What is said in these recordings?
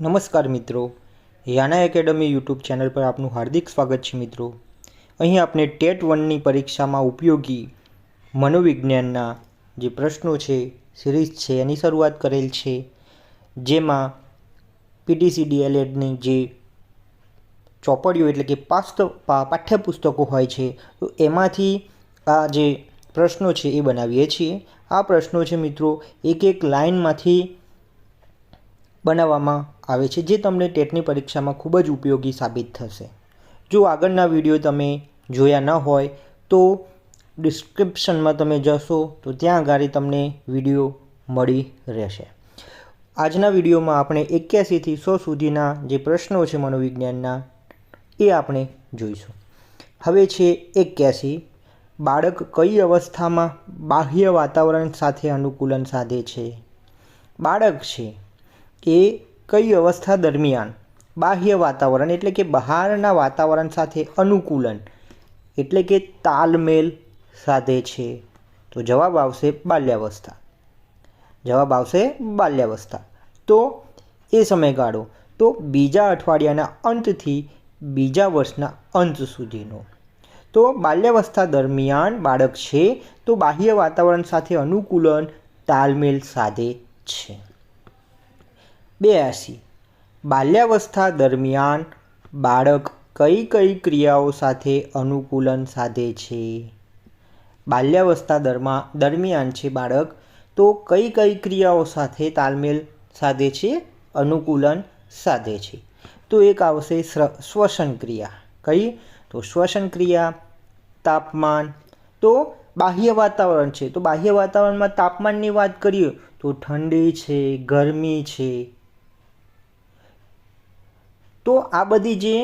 નમસ્કાર મિત્રો. યાના academy YouTube channel પર આપનું હાર્દિક સ્વાગત છે મિત્રો. અહીં આપણે ટેટ વનની પરીક્ષામાં ઉપયોગી મનોવિજ્ઞાનના જે પ્રશ્નો છે, સિરીઝ છે, એની શરૂઆત કરેલ છે. જેમાં પીટીસીડી એલએડની જે ચોપડીઓ એટલે કે પાસ્ત પાઠ્યપુસ્તકો હોય છે, તો એમાંથી આ જે પ્રશ્નો છે એ બનાવીએ છીએ. આ પ્રશ્નો છે મિત્રો એક એક લાઇનમાંથી બનાવવામાં આવે છે, જે તમને ટેટની પરીક્ષામાં ખૂબ જ ઉપયોગી સાબિત થશે. જો આગળના વીડિયો તમે જોયા ન હોય, તો ડિસ્ક્રિપ્શનમાં તમે જશો, તો ત્યાં આગળ તમને વીડિયો મળી રહેશે. આજના વિડીયોમાં આપણે એક્યાસીથી સો સુધીના જે પ્રશ્નો છે મનોવિજ્ઞાનના, એ આપણે જોઈશું. હવે છે એક્યાસી. બાળક કઈ અવસ્થામાં બાહ્ય વાતાવરણ સાથે અનુકૂલન સાધે છે? બાળક છે એ કઈ અવસ્થા દરમિયાન? બાહ્ય વાતાવરણ એટલે કે બહારના વાતાવરણ સાથે અનુકૂલન એટલે કે તાલમેલ સાધે છે. તો જવાબ આવશે બાલ્યાવસ્થા. જવાબ આવશે બાલ્યાવસ્થા. તો એ સમયગાળો. તો બીજા અઠવાડિયાના અંતથી બીજા વર્ષના અંત સુધીનો. તો બાલ્યાવસ્થા દરમિયાન બાળક છે, તો બાહ્ય વાતાવરણ સાથે અનુકૂલન, તાલમેલ સાધે છે. બ્યાસી બાલ્યાવસ્થા દરમિયાન બાળક કઈ કઈ ક્રિયાઓ સાથે અનુકૂલન સાધે છે? બાલ્યાવસ્થા દરમા, દરમિયાન છે બાળક તો કઈ કઈ ક્રિયાઓ સાથે તાલમેલ સાધે છે? અનુકૂલન સાધે છે. તો એક આવશે શ્વસન ક્રિયા. કઈ? તો શ્વસન ક્રિયા, તાપમાન. તો બાહ્ય વાતાવરણ છે. તો બાહ્ય વાતાવરણમાં તાપમાનની વાત કરીએ તો ઠંડી છે, ગરમી છે. તો આ બધી જે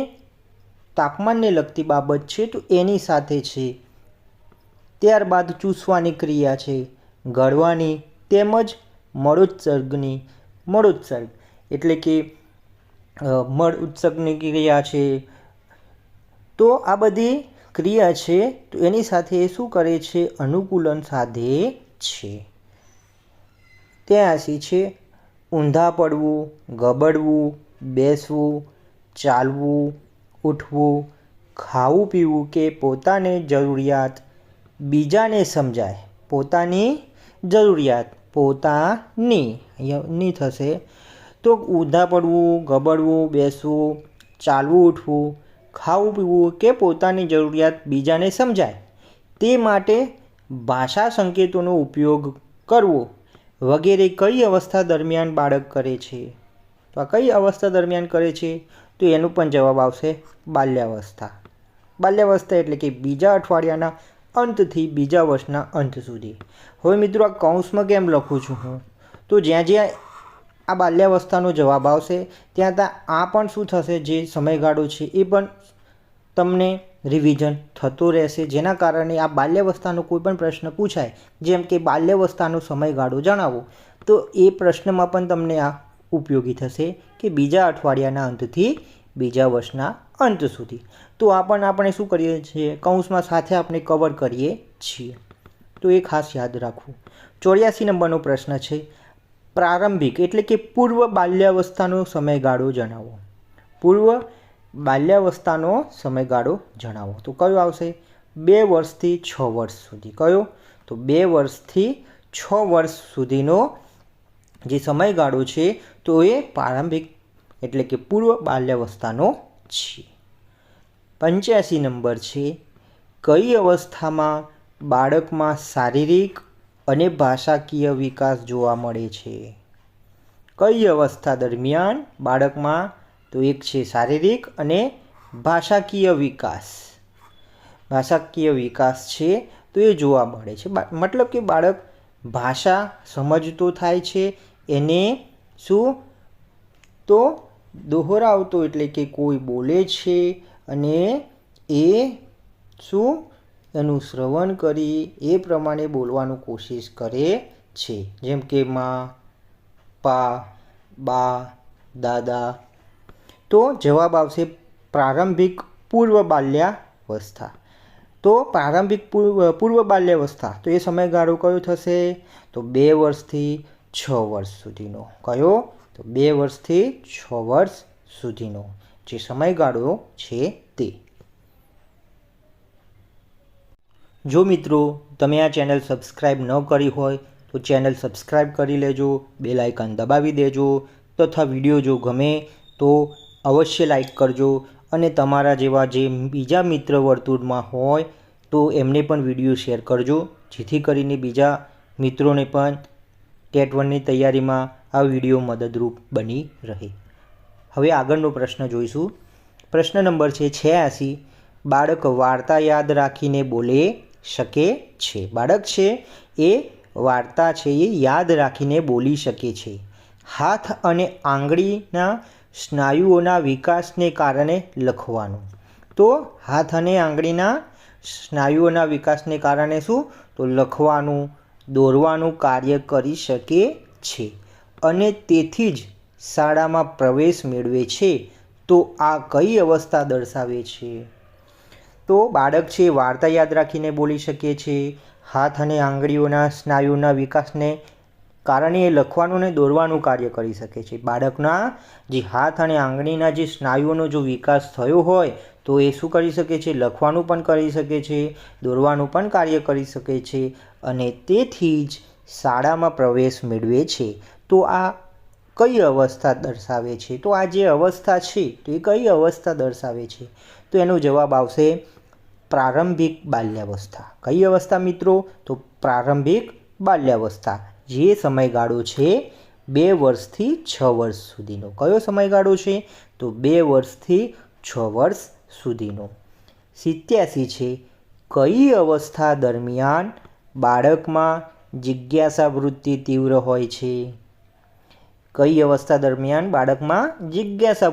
તાપમાનને લગતી બાબત છે, તો એની સાથે છે. ત્યારબાદ ચૂસવાની ક્રિયા છે, ગળવાની તેમજ મળોત્સર્ગની, મળોત્સર્ગ એટલે કે મળ ઉત્સર્ગની ક્રિયા છે. તો આ બધી ક્રિયા છે, તો એની સાથે એ શું કરે છે, અનુકૂલન સાધે છે. ત્યાંસી છે, ઊંધા પડવું, ગબડવું, બેસવું ચાલવું, ઉઠવું, ખાવું, પીવું કે પોતાને જરૂરિયાત બીજાને સમજાય. પોતાની જરૂરિયાત પોતાની. ની થશે. તો ઊંધા પડવું, ગબડવું, બેસવું, ચાલવું, ઉઠવું, ખાવું, પીવું કે પોતાની જરૂરિયાત બીજાને સમજાય. તે માટે ભાષા સંકેતોનો ઉપયોગ કરવો વગેરે કઈ અવસ્થા દરમિયાન બાળક કરે છે? તો આ કઈ અવસ્થા દરમિયાન કરે છે? તો એનો પણ જવાબ આવશે બાલ્યાવસ્થા. બાલ્યાવસ્થા એટલે કે બીજા અઠવાડિયાના અંતથી બીજા વર્ષના અંત સુધી. હવે મિત્રો આ કૌંસમાં કેમ લખું છું હું? તો જ્યાં જ્યાં આ બાલ્યાવસ્થાનો જવાબ આવશે, ત્યાં ત્યાં આ પણ શું થશે? જે સમયગાળો છે એ પણ તમને રિવિઝન થતો રહેશે. જેના કારણે આ બાલ્યાવસ્થાનો કોઈ પણ પ્રશ્ન પૂછાય, જેમ કે બાલ્યાવસ્થાનો સમયગાળો જણાવો, તો એ પ્રશ્નમાં પણ તમને આ ઉપયોગી થશે. કે બીજા અઠવાડિયાના અંતથી બીજા વર્ષના અંત સુધી. તો આ પણ આપણે શું કરીએ છીએ? કૌંસમાં સાથે આપણે કવર કરીએ છીએ. તો એ ખાસ યાદ રાખવું. ચોર્યાસી નંબરનો પ્રશ્ન છે. પ્રારંભિક એટલે કે પૂર્વ બાલ્યાવસ્થાનો સમયગાળો જણાવો. પૂર્વ બાલ્યાવસ્થાનો સમયગાળો જણાવો. તો કયો આવશે? બે વર્ષથી છ વર્ષ સુધી. કયો? તો બે વર્ષથી છ વર્ષ સુધીનો જે સમયગાળો છે, તો એ પ્રારંભિક એટલે કે પૂર્વ બાલ્યાવસ્થાનો છે. પંચ્યાસી નંબર છે, કઈ અવસ્થામાં બાળકમાં શારીરિક અને ભાષાકીય વિકાસ જોવા મળે છે? કઈ અવસ્થા દરમિયાન બાળકમાં, તો એક છે શારીરિક અને ભાષાકીય વિકાસ. ભાષાકીય વિકાસ છે, તો એ જોવા મળે છે. મતલબ કે બાળક ભાષા સમજતો થાય છે એને શું? તો દોહરાવતો એટલે કે કોઈ બોલે છે અને એ શું? એનું શ્રવણ કરી એ પ્રમાણે બોલવાનું કોશિશ કરે છે. જેમ કે મા, પા, બા, દાદા. તો જવાબ આવશે પ્રારંભિક પૂર્વ બાલ્યાવસ્થા. તો પ્રારંભિક પૂર્વ પૂર્વ બાલ્યાવસ્થા. તો એ સમયગાળો કયો થશે? તો બે વર્ષથી છ વર્ષ સુધીનો. કયો? તો બે વર્ષથી છ વર્ષ સુધીનો. જે સમયગાળો છે તે. જો મિત્રો તમે આ ચેનલ સબસ્ક્રાઈબ ન કરી હોય, તો ચેનલ સબસ્ક્રાઈબ કરી લેજો બે લાઇકન દબાવી દેજો, તથા વીડિયો જો ગમે, તો અવશ્ય લાઇક કરજો અને તમારા જેવા જે બીજા મિત્ર વર્તુળમાં હોય, તો એમને પણ વીડિયો શેર કરજો, જેથી કરીને બીજા મિત્રોને પણ ટેટ વનની તૈયારીમાં આ વીડિયો મદદરૂપ બની રહે. હવે આગળનો પ્રશ્ન જોઈશું. પ્રશ્ન નંબર છે છ્યાસી. બાળક વાર્તા યાદ રાખીને બોલે શકે છે? બાળક છે એ વાર્તા છે એ યાદ રાખીને બોલી શકે છે. હાથ અને આંગળીના સ્નાયુઓના વિકાસને કારણે લખવાનું. તો હાથ અને આંગળીના સ્નાયુઓના વિકાસને કારણે શું? તો લખવાનું. દોરવાનું કાર્ય કરી શકે છે અને તેથી જ શાળામાં પ્રવેશ મેળવે છે, તો આ કઈ અવસ્થા દર્શાવે છે? તો બાળક છે, વાર્તા યાદ રાખીને બોલી શકે છે, હાથ અને આંગળીઓના સ્નાયુના વિકાસને કારણે એ લખવાનું અને દોરવાનું કાર્ય કરી શકે છે. બાળકના જે હાથ અને આંગળીના જે સ્નાયુઓનો જો વિકાસ થયો હોય તો એ શું કરી શકે છે? લખવાનું પણ કરી શકે છે, દોરવાનું પણ કાર્ય કરી શકે છે અને તેથી જ શાળામાં પ્રવેશ મેળવે છે. તો આ કઈ અવસ્થા દર્શાવે છે? તો આ જે અવસ્થા છે, તો એ કઈ અવસ્થા દર્શાવે છે? તો એનો જવાબ આવશે પ્રારંભિક બાલ્યાવસ્થા. કઈ અવસ્થા મિત્રો? તો પ્રારંભિક બાલ્યાવસ્થા. જે સમયગાળો છે બે વર્ષથી છ વર્ષ સુધીનો. કયો સમયગાળો છે? તો બે વર્ષથી છ વર્ષ સુધીનો. સિત્યાસી છે, કઈ અવસ્થા દરમિયાન બાળકમાં જિજ્ઞાસા વૃત્તિ તીવ્ર હોય છે? કઈ અવસ્થા દરમિયાન બાળકમાં જિજ્ઞાસા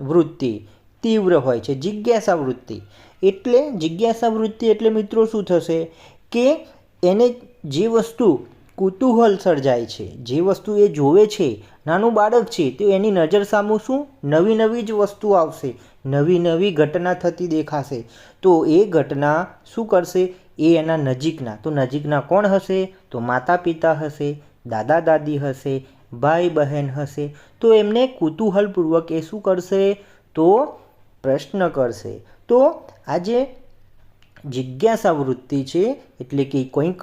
વૃત્તિ તીવ્ર હોય છે? જિજ્ઞાસા વૃત્તિ એટલે જિજ્ઞાસા વૃત્તિ એટલે મિત્રો શું થશે કે એને જે વસ્તુ કુતૂહલ સર્જાય છે. જે વસ્તુ એ જોવે છે, નાનું બાળક છે, તો એની નજર સામું શું? નવી નવી જ વસ્તુ આવશે. નવી નવી ઘટના થતી દેખાશે. તો એ ઘટના શું કરશે? એ એના નજીકના. તો નજીકના કોણ હશે? તો માતા પિતા હશે દાદા દાદી હશે ભાઈ બહેન હશે. તો એમને કુતૂહલપૂર્વક એ શું કરશે? તો પ્રશ્ન કરશે. તો આ જે જિજ્ઞાસા વૃત્તિ છે, એટલે કે કોઈક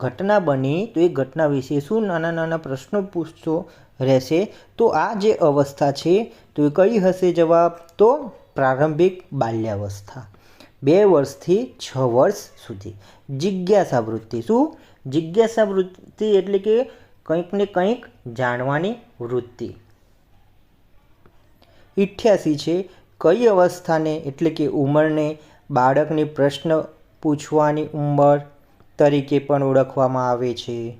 ઘટના બની તો એ ઘટના વિશે શું નાના નાના પ્રશ્નો પૂછતો રહેશે. તો આ જે અવસ્થા છે, તો એ કઈ હશે જવાબ? તો પ્રારંભિક બાલ્યાવસ્થા. બે વર્ષથી છ વર્ષ સુધી. જિજ્ઞાસા વૃત્તિ શું? જિજ્ઞાસા વૃત્તિ એટલે કે કંઈક ને કંઈક જાણવાની વૃત્તિ. ઇઠ્યાસી છે, કઈ અવસ્થાને એટલે કે ઉંમરને બાળકની પ્રશ્ન પૂછવાની ઉંમર તરીકે પણ ઓળખવામાં આવે છે.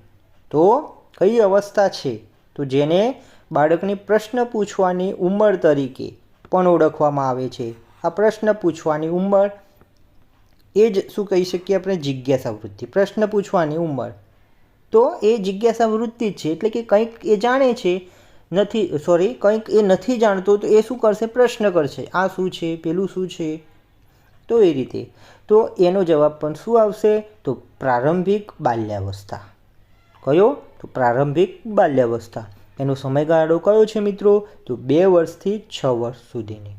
તો કઈ અવસ્થા છે? તો જેને બાળકની પ્રશ્ન પૂછવાની ઉંમર તરીકે પણ ઓળખવામાં આવે છે. આ પ્રશ્ન પૂછવાની ઉંમર એ જ શું કહી શકીએ આપણે? જિજ્ઞાસા વૃત્તિ. પ્રશ્ન પૂછવાની ઉંમર. તો એ જિજ્ઞાસા વૃત્તિ છે. એટલે કે કંઈક એ જાણે છે, નથી સોરી કંઈક એ નથી જાણતો, તો એ શું કરશે? પ્રશ્ન કરશે. આ શું છે? પેલું શું છે? તો એ રીતે. તો એનો જવાબ પણ શું આવશે? તો પ્રારંભિક બાલ્યાવસ્થા. કયો? તો પ્રારંભિક બાલ્યાવસ્થા. એનો સમયગાળો કયો છે મિત્રો? તો બે વર્ષથી છ વર્ષ સુધીની.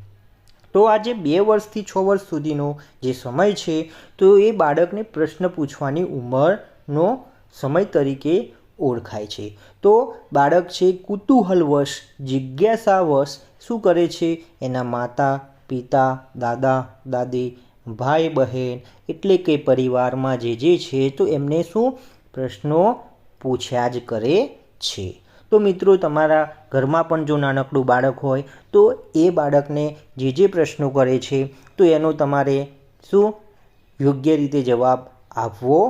તો આ જે બે વર્ષથી છ વર્ષ સુધીનો જે સમય છે, તો એ બાળકને પ્રશ્ન પૂછવાની ઉંમરનો સમય તરીકે ઓળખાય છે. તો બાળક છે કુતૂહલવશ, જિજ્ઞાસાવશ, શું કરે છે? એના માતા પિતા, દાદા, દાદી, ભાઈ, બહેન એટલે કે પરિવારમાં જે જે છે તો એમને શું પ્રશ્નો પૂછ્યા જ કરે છે. તો મિત્રો તમારા ઘરમાં પણ જો નાનકડું બાળક હોય તો એ બાળકને જે જે પ્રશ્નો કરે છે તો એનો તમારે શું યોગ્ય રીતે જવાબ આપવો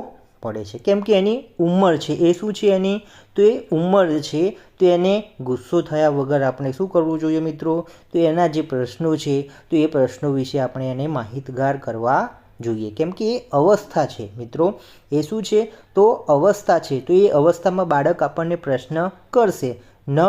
પડે છે. કેમ કે એની ઉંમર છે. એ શું છે એની? તો એ ઉંમર છે. તો એને ગુસ્સો થયા વગર આપણે શું કરવું જોઈએ મિત્રો? તો એના જે પ્રશ્નો છે, તો એ પ્રશ્નો વિશે આપણે એને માહિતગાર કરવા જોઈએ. કેમ કે એ અવસ્થા છે મિત્રો. એ શું છે? તો અવસ્થા છે. તો એ અવસ્થામાં બાળક આપણને પ્રશ્ન કરશે. ન,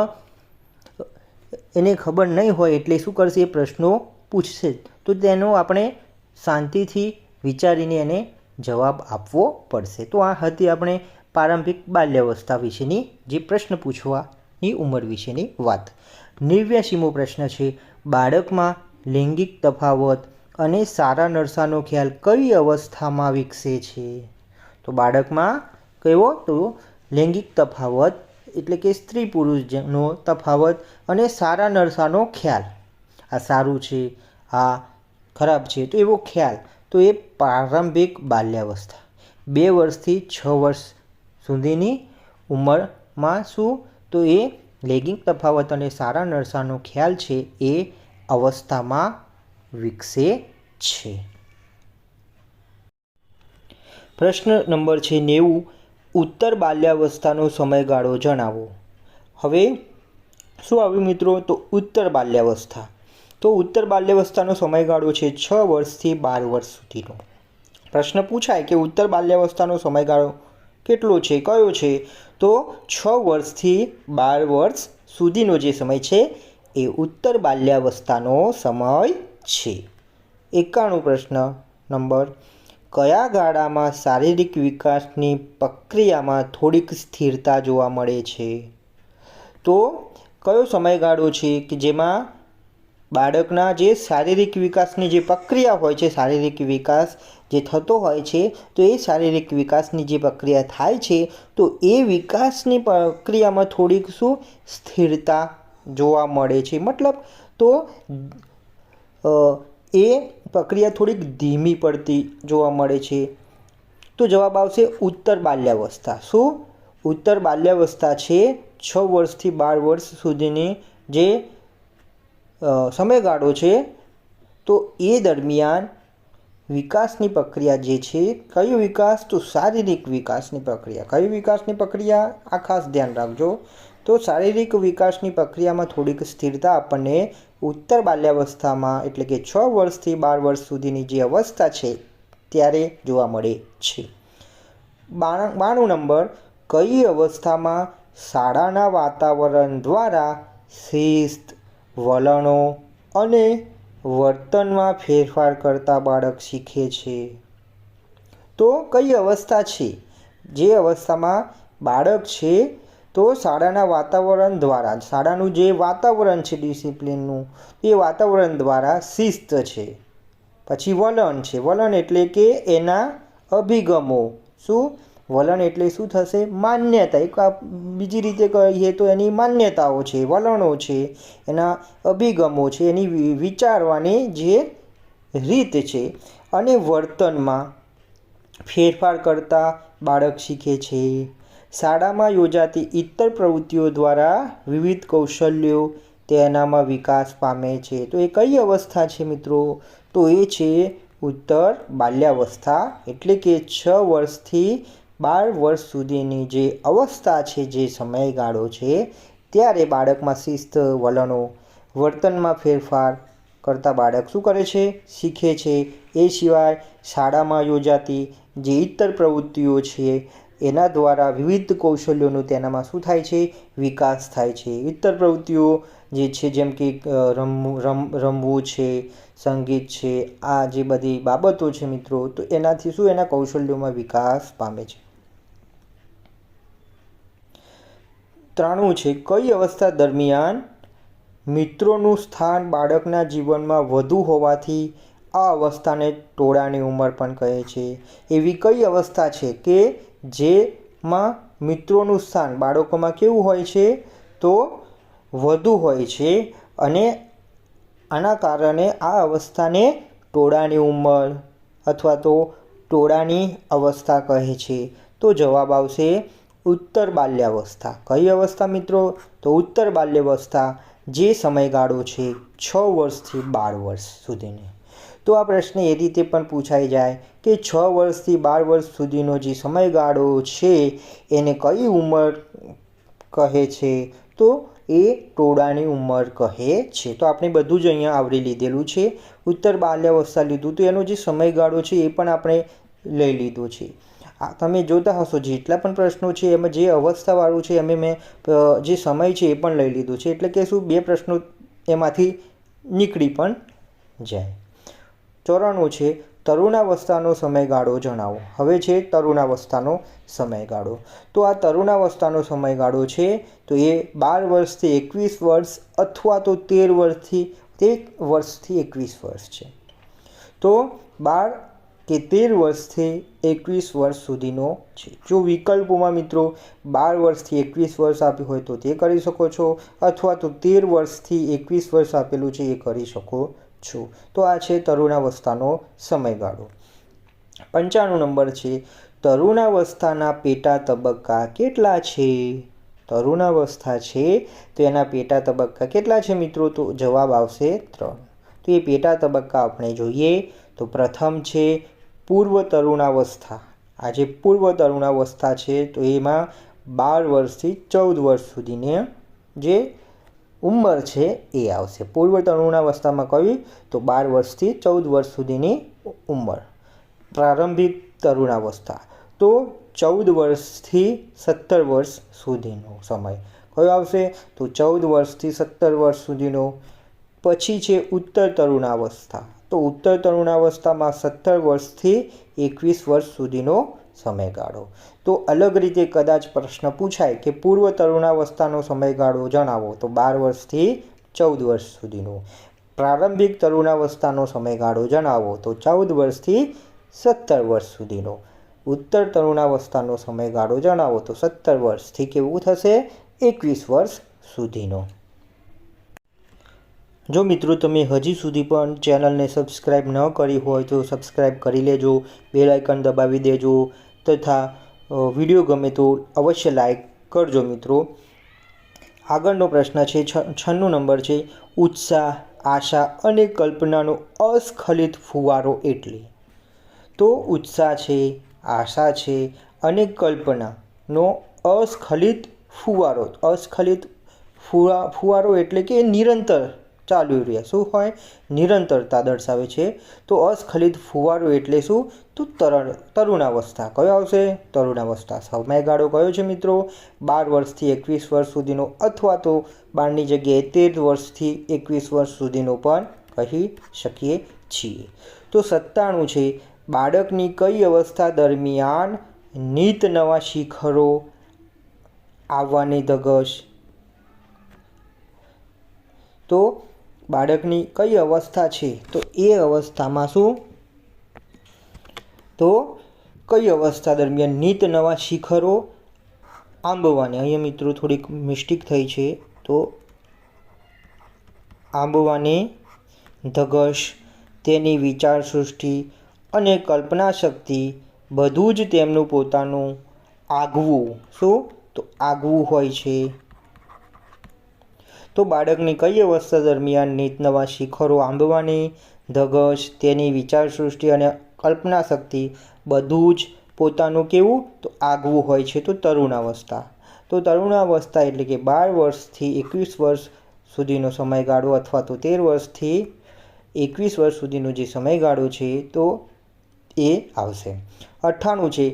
એને ખબર નહીં હોય એટલે શું કરશે? એ પ્રશ્નો પૂછશે. તો તેનો આપણે શાંતિથી વિચારીને એને જવાબ આપવો પડશે. તો આ હતી આપણે પ્રારંભિક બાલ્યાવસ્થા વિશેની જે પ્રશ્ન પૂછવાની ઉંમર વિશેની વાત. નેવ્યાસીમો પ્રશ્ન છે, બાળકમાં લૈંગિક તફાવત અને સારા નરસાનો ખ્યાલ કઈ અવસ્થામાં વિકસે છે? તો બાળકમાં કેવો? તો લૈંગિક તફાવત એટલે કે સ્ત્રી પુરુષનો તફાવત અને સારા નરસાનો ખ્યાલ. આ સારું છે, આ ખરાબ છે, તો એવો ખ્યાલ. તો એ પ્રારંભિક બાલ્યાવસ્થા. બે વર્ષથી છ વર્ષ સુધીની ઉંમરમાં શું? તો એ લૈંગિક તફાવત અને સારા નરસાનો ખ્યાલ છે એ અવસ્થામાં વિકસે છે. પ્રશ્ન નંબર છે નેવું, ઉત્તર બાલ્યાવસ્થાનો સમયગાળો જણાવો. હવે શું આવ્યું મિત્રો? તો ઉત્તર બાલ્યાવસ્થા. તો ઉત્તર બાલ્યાવસ્થાનો સમયગાળો છે છ વર્ષથી બાર વર્ષ સુધીનો. પ્રશ્ન પૂછાય કે ઉત્તર બાલ્યાવસ્થાનો સમયગાળો કેટલો છે, કયો છે? તો છ વર્ષથી બાર વર્ષ સુધીનો જે સમય છે એ ઉત્તર બાલ્યાવસ્થાનો સમય છે. એકાણું પ્રશ્ન નંબર. કયા ગાળામાં શારીરિક વિકાસની પ્રક્રિયામાં થોડીક સ્થિરતા જોવા મળે છે? તો કયો સમયગાળો છે કે જેમાં બાળકના જે શારીરિક વિકાસની જે પ્રક્રિયા હોય છે, શારીરિક વિકાસ જે થતો હોય છે, તો એ શારીરિક વિકાસની જે પ્રક્રિયા થાય છે, તો એ વિકાસની પ્રક્રિયામાં થોડીક શું? સ્થિરતા જોવા મળે છે. મતલબ તો એ પ્રક્રિયા થોડીક ધીમી પડતી જોવા મળે છે. તો જવાબ આવશે ઉત્તર બાલ્યાવસ્થા. શું? ઉત્તર બાલ્યાવસ્થા છે છ વર્ષથી બાર વર્ષ સુધીની જે સમયગાળો છે, તો એ દરમિયાન વિકાસની પ્રક્રિયા જે છે, કયો વિકાસ? તો શારીરિક વિકાસની પ્રક્રિયા. કઈ વિકાસની પ્રક્રિયા? આ ખાસ ધ્યાન રાખજો. તો શારીરિક વિકાસની પ્રક્રિયામાં થોડીક સ્થિરતા આપણને ઉત્તર બાલ્યાવસ્થામાં એટલે કે છ વર્ષથી બાર વર્ષ સુધીની જે અવસ્થા છે, ત્યારે જોવા મળે છે. બાણું નંબર, કઈ અવસ્થામાં શાળાના વાતાવરણ દ્વારા શિસ્ત વલણો અને વર્તનમાં ફેરફાર કરતા બાળક શીખે છે. તો કઈ અવસ્થા છે? જે અવસ્થામાં બાળક છે, તો શાળાના વાતાવરણ દ્વારા, શાળાનું જે વાતાવરણ છે ડિસિપ્લિનનું, એ વાતાવરણ દ્વારા શિસ્ત છે. પછી વલણ છે. વલણ એટલે કે એના અભિગમો. શું? વલણ એટલે શું થશે? માન્યતા. એક બીજી રીતે કહીએ તો એની માન્યતાઓ છે, વલણો છે, એના અભિગમો છે, એની વિચારવાની જે રીત છે. અને વર્તનમાં ફેરફાર કરતાં બાળક શીખે છે. શાળામાં યોજાતી ઇતર પ્રવૃત્તિઓ દ્વારા વિવિધ કૌશલ્યો તેનામાં વિકાસ પામે છે. તો એ કઈ અવસ્થા છે મિત્રો? તો એ છે ઉત્તર બાલ્યાવસ્થા. એટલે કે છ વર્ષથી બાર વર્ષ સુધીની જે અવસ્થા છે, જે સમયગાળો છે, ત્યારે બાળકમાં શિસ્ત, વલણો, વર્તનમાં ફેરફાર કરતાં બાળક શું કરે છે? શીખે છે. એ સિવાય શાળામાં યોજાતી જે ઇતર પ્રવૃત્તિઓ છે, એના દ્વારા વિવિધ કૌશલ્યોનું તેનામાં શું થાય છે? વિકાસ થાય છે. ઇતર પ્રવૃત્તિઓ જે છે, જેમ કે રમ, રમવું છે, સંગીત છે, આ જે બધી બાબતો છે મિત્રો, તો એનાથી શું? એના કૌશલ્યોમાં વિકાસ પામે છે. ત્રાણું છે, કઈ અવસ્થા દરમિયાન મિત્રોનું સ્થાન બાળકના જીવનમાં વધુ હોવાથી આ અવસ્થાને ટોળાની ઉંમર પણ કહે છે. એવી કઈ અવસ્થા છે કે જેમાં મિત્રોનું સ્થાન બાળકોમાં કેવું હોય છે? તો વધુ હોય છે અને આના કારણે આ અવસ્થાને ટોળાની ઉંમર અથવા તો ટોળાની અવસ્થા કહે છે. તો જવાબ આવશે ઉત્તર બાલ્યાવસ્થા. કઈ અવસ્થા મિત્રો? તો ઉત્તર બાલ્યાવસ્થા જે સમયગાળો છે છ વર્ષથી બાર વર્ષ સુધીની. તો આ પ્રશ્ન એ રીતે પણ પૂછાઈ જાય કે છ વર્ષથી બાર વર્ષ સુધીનો જે સમયગાળો છે એને કઈ ઉંમર કહે છે? તો એ ટોળાની ઉંમર કહે છે. તો આપણે બધું જ અહીંયા આવરી લીધેલું છે. ઉત્તર બાલ્યાવસ્થા લીધું. તો એનો જે સમયગાળો છે એ પણ આપણે લઈ લીધો છે. તમે જોતા હશો, જેટલા પણ પ્રશ્નો છે, એમાં જે અવસ્થાવાળું છે, એમાં મેં જે સમય છે એ પણ લઈ લીધું છે. એટલે કે શું, બે પ્રશ્નો એમાંથી નીકળી પણ જાય. ચોરાણું છે, તરુણાવસ્થાનો સમયગાળો જણાવો. હવે છે, તરુણાવસ્થાનો સમયગાળો. તો આ તરુણાવસ્થાનો સમયગાળો છે, તો એ બાર વર્ષથી એકવીસ વર્ષ અથવા તો તેર વર્ષથી, એક વર્ષથી એકવીસ વર્ષ છે. તો બાર કે તેર વર્ષથી એકવીસ વર્ષ સુધીનો છે. જો વિકલ્પોમાં મિત્રો બાર વર્ષથી એકવીસ વર્ષ આપ્યું હોય તો તે કરી શકો છો અથવા તો તેર વર્ષથી એકવીસ વર્ષ આપેલું છે એ કરી શકો છો. તો આ છે તરુણાવસ્થાનો સમયગાળો. પંચાણું નંબર છે, તરુણાવસ્થાના પેટા તબક્કા કેટલા છે? તરુણાવસ્થા છે, તો એના પેટા તબક્કા કેટલા છે મિત્રો? તો જવાબ આવશે ત્રણ. તો એ પેટા તબક્કા આપણે જોઈએ તો પ્રથમ છે પૂર્વ તરુણાવસ્થા. આ જે પૂર્વ તરુણાવસ્થા છે તો એમાં બાર વર્ષથી ચૌદ વર્ષ સુધીની જે ઉંમર છે એ આવશે. પૂર્વ તરુણાવસ્થામાં કયું? તો બાર વર્ષથી ચૌદ વર્ષ સુધીની ઉંમર. પ્રારંભિક તરુણાવસ્થા. તો ચૌદ વર્ષથી સત્તર વર્ષ સુધીનો સમય. કયો આવશે? તો ચૌદ વર્ષથી સત્તર વર્ષ સુધીનો. પછી છે ઉત્તર તરુણાવસ્થા. તો ઉત્તર તરુણાવસ્થામાં સત્તર વર્ષથી એકવીસ વર્ષ સુધીનો સમયગાળો. તો અલગ રીતે કદાચ પ્રશ્ન પૂછાય કે પૂર્વ તરુણાવસ્થાનો સમયગાળો જણાવો તો બાર વર્ષથી ચૌદ વર્ષ સુધીનો. પ્રારંભિક તરુણાવસ્થાનો સમયગાળો જણાવો તો ચૌદ વર્ષથી સત્તર વર્ષ સુધીનો. ઉત્તર તરુણાવસ્થાનો સમયગાળો જણાવો તો સત્તર વર્ષથી કેવું થશે? એકવીસ વર્ષ સુધીનો. જો મિત્રો તમે હજી સુધી પણ ચેનલને સબસ્ક્રાઈબ ન કરી હોય તો સબસ્ક્રાઈબ કરી લેજો, બેલ આઇકન દબાવી દેજો તથા વીડિયો ગમે તો અવશ્ય લાઈક કરજો મિત્રો. આગળનો પ્રશ્ન છે, છન્નું નંબર છે, ઉત્સાહ, આશા અને કલ્પનાનો અસ્ખલિત ફુવારો એટલે? તો ઉત્સાહ છે, આશા છે અને કલ્પનાનો અસ્ખલિત ફુવારો. અસ્ખલિત ફુવા, ફુવારો એટલે કે નિરંતર ચાલુ રહ્યા શું હોય? નિરંતરતા દર્શાવે છે. તો અસ્ખલિત ફુવારો એટલે શું? તો તરણ, તરુણાવસ્થા. કયો આવશે? તરુણાવસ્થા. સમયગાળો કયો છે મિત્રો? બાર વર્ષથી એકવીસ વર્ષ સુધીનો અથવા તો બારની જગ્યાએ તેર વર્ષથી એકવીસ વર્ષ સુધીનો પણ કહી શકીએ છીએ. તો સત્તાણું છે. બાળકની કઈ અવસ્થા દરમિયાન નીત નવા શિખરો આવવાની ધગશ? તો બાળકની કઈ અવસ્થા છે? તો એ અવસ્થામાં શું? તો કઈ અવસ્થા દરમિયાન નીત નવા શિખરો આંબવાની? અહીંયા મિત્રો થોડીક મિસ્ટેક થઈ છે. તો આંબવાની ધગશ, તેની વિચાર સૃષ્ટિ અને કલ્પના શક્તિ બધું જ તેમનું પોતાનું આગવું. શું? તો આગવું હોય છે. તો બાળકની કઈ અવસ્થા દરમિયાન નીત નવા શિખરો આંબવાની ધગશ, તેની વિચારસૃષ્ટિ અને કલ્પના શક્તિ બધું જ પોતાનું કેવું? તો આગવું હોય છે તો તરુણાવસ્થા. તો તરુણાવસ્થા એટલે કે બાર વર્ષથી એકવીસ વર્ષ સુધીનો સમયગાળો અથવા તો તેર વર્ષથી એકવીસ વર્ષ સુધીનો જે સમયગાળો છે તો એ આવશે. અઠ્ઠાણું છે,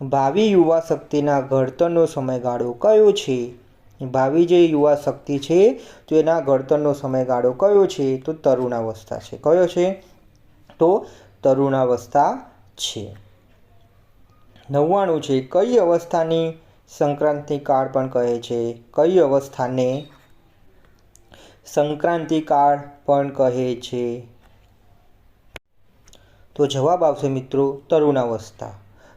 ભાવિ યુવા શક્તિના ઘડતરનો સમયગાળો કયો છે? ભાવિ જે યુવા શક્તિ છે તો એના ઘડતરનો સમયગાળો કયો છે, તો તરુણાવસ્થા છે. કયો છે? તો તરુણાવસ્થા છે. નવ્વાણું છે, કઈ અવસ્થાની સંક્રાંતિ કાળ પણ કહે છે? કઈ અવસ્થાને સંક્રાંતિ કાળ પણ કહે છે? તો જવાબ આવશે મિત્રો, તરુણાવસ્થા.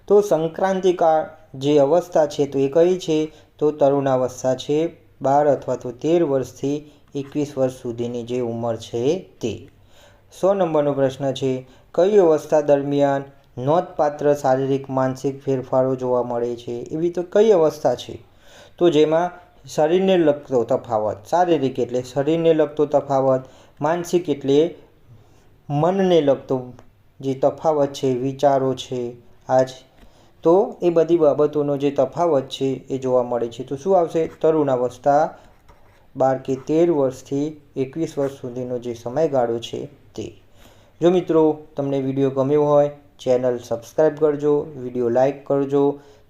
તો સંક્રાંતિ કાળ જે અવસ્થા છે, તો એ કઈ છે? તો તરુણાવસ્થા છે, બાર અથવા તો તેર વર્ષથી એકવીસ વર્ષ સુધીની જે ઉંમર છે તે. સો નંબરનો પ્રશ્ન છે, કઈ અવસ્થા દરમિયાન નોંધપાત્ર શારીરિક માનસિક ફેરફારો જોવા મળે છે? એવી તો કઈ અવસ્થા છે? તો જેમાં શરીરને લગતો તફાવત, શારીરિક એટલે શરીરને લગતો તફાવત, માનસિક એટલે મનને લગતો જે તફાવત છે, વિચારો છે. આજ તો એ બધી બાબતોનો જે તફાવત છે એ જોવા મળે છે. તો શું આવશે? તરુણાવસ્થા બાર કે તેર વર્ષથી એકવીસ વર્ષ સુધીનો જે સમયગાળો છે તે. જો મિત્રો તમને વીડિયો ગમ્યો હોય, ચેનલ સબસ્ક્રાઈબ કરજો, વીડિયો લાઇક કરજો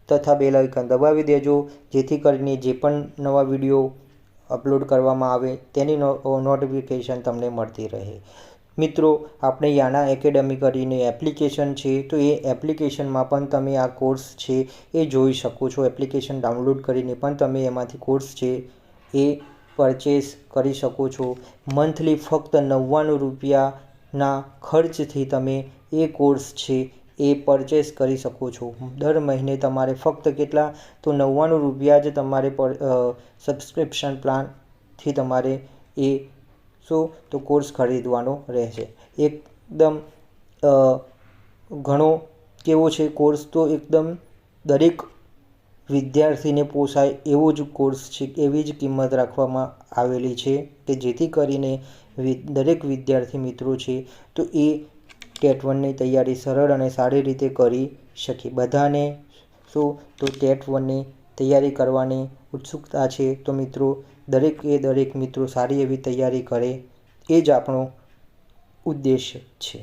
તથા બેલ આઇકન દબાવી દેજો, જેથી કરીને જે પણ નવા વીડિયો અપલોડ કરવામાં આવે તેની નોટિફિકેશન તમને મળતી રહે. મિત્રો, આપણે યાના એકેડમી કરીને એપ્લિકેશન છે, તો એ એપ્લિકેશનમાં પણ તમે આ કોર્સ છે, એ જોઈ શકો છો. એપ્લિકેશન ડાઉનલોડ કરીને પણ તમે એમાંથી કોર્સ છે, એ પરચેસ કરી શકો છો. મંથલી ફક્ત નવ્વાણું રૂપિયાના ખર્ચથી તમે એ કોર્સ છે, એ પરચેસ કરી શકો છો. દર મહિને તમારે ફક્ત કેટલા? તો નવ્વાણું રૂપિયા જ તમારે પર સબસ્ક્રિપ્શન પ્લાનથી તમારે એ શું? તો કોર્સ ખરીદવાનો રહેશે. એકદમ ઘણો કેવો છે કોર્સ તો એકદમ દરેક વિદ્યાર્થીને પોસાય એવો જ કોર્સ છે, એવી જ કિંમત રાખવામાં આવેલી છે કે જેથી કરીને દરેક વિદ્યાર્થી મિત્રો છે, તો એ ટેટ વનની તૈયારી સરળ અને સારી રીતે કરી શકે. બધાને શું? તો ટેટ વનની તૈયારી કરવાની ઉત્સુકતા છે. તો મિત્રો દરેકે દરેક મિત્રો સારી એવી તૈયારી કરે એ જ આપણો ઉદ્દેશ છે.